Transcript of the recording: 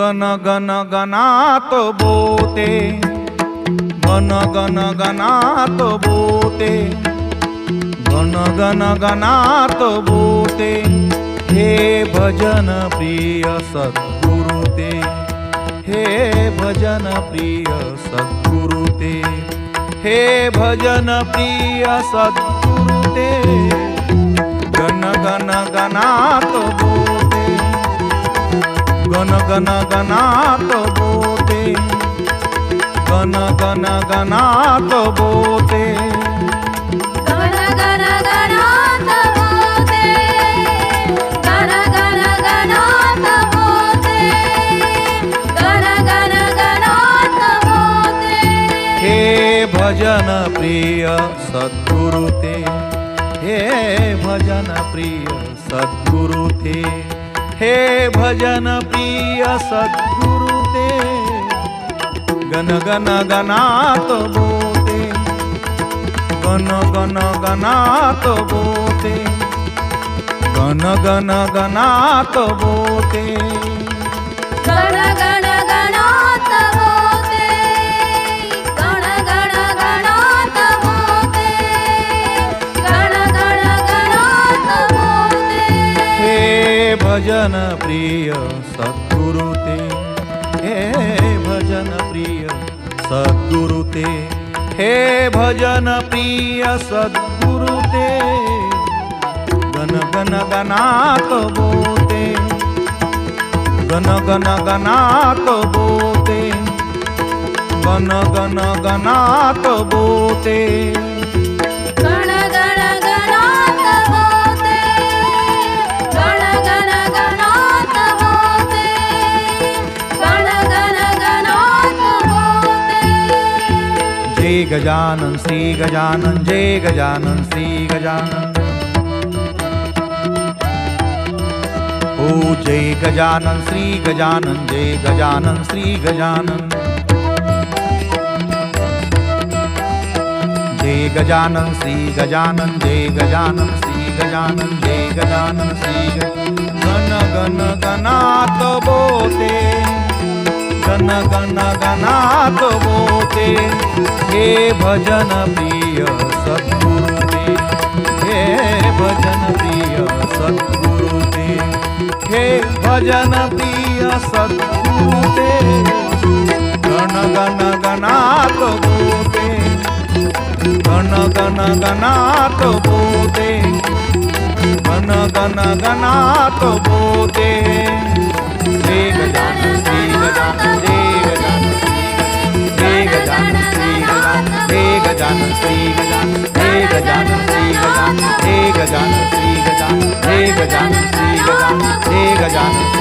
गण गण गणात बोते. मन गण गणात बोते. गण गण गणात बोते. हे भजन प्रिय सद्गुरु ते. हे भजन प्रिय सद्गुरु ते. हे भजन प्रिय सद्गुरु ते. गण गण गणात बोते. गण गण गणात बोते। बोते। गण गण गणात बोते। बोते। गण गण गणात बोते। हे भजन प्रिय सद्गुरु ते। हे भजन प्रिय सद्गुरु ते। हे भजन प्रिय सद्गुरु ते गन गण गनात बोते गन गण गनात बोते गन गण गनात बोते। गन गण भजन प्रिय सद्गुरु ते। हे भजन प्रिय सद्गुरु ते। हे भजन प्रिय सद्गुरु ते। गण गण गणात बोते। गण गण गणात बोते। गण गण गणात बोते। गजानन, श्री गजानन, जय गजानन, श्री गजानन। ओ जय गजानन, श्री गजानन, जय गजानन, श्री गजानन। जय गजानन, श्री गजानन, जय गजानन, श्री गजानन, जय गजानन, श्री गण गण गणात बोते। गण गण गणात बोते। हे भजन प्रिय सद्गुरु हे भजन प्रिय सद्गुरु हे भजन प्रिय सद्गुरु गण गण गणात बोते गण गण गणात बोते गण गण गणात बोते। गजानन श्री गजान हे गजानन श्री गजान हे गजानन श्री गजान हे गजान श्री गजान हे गजानन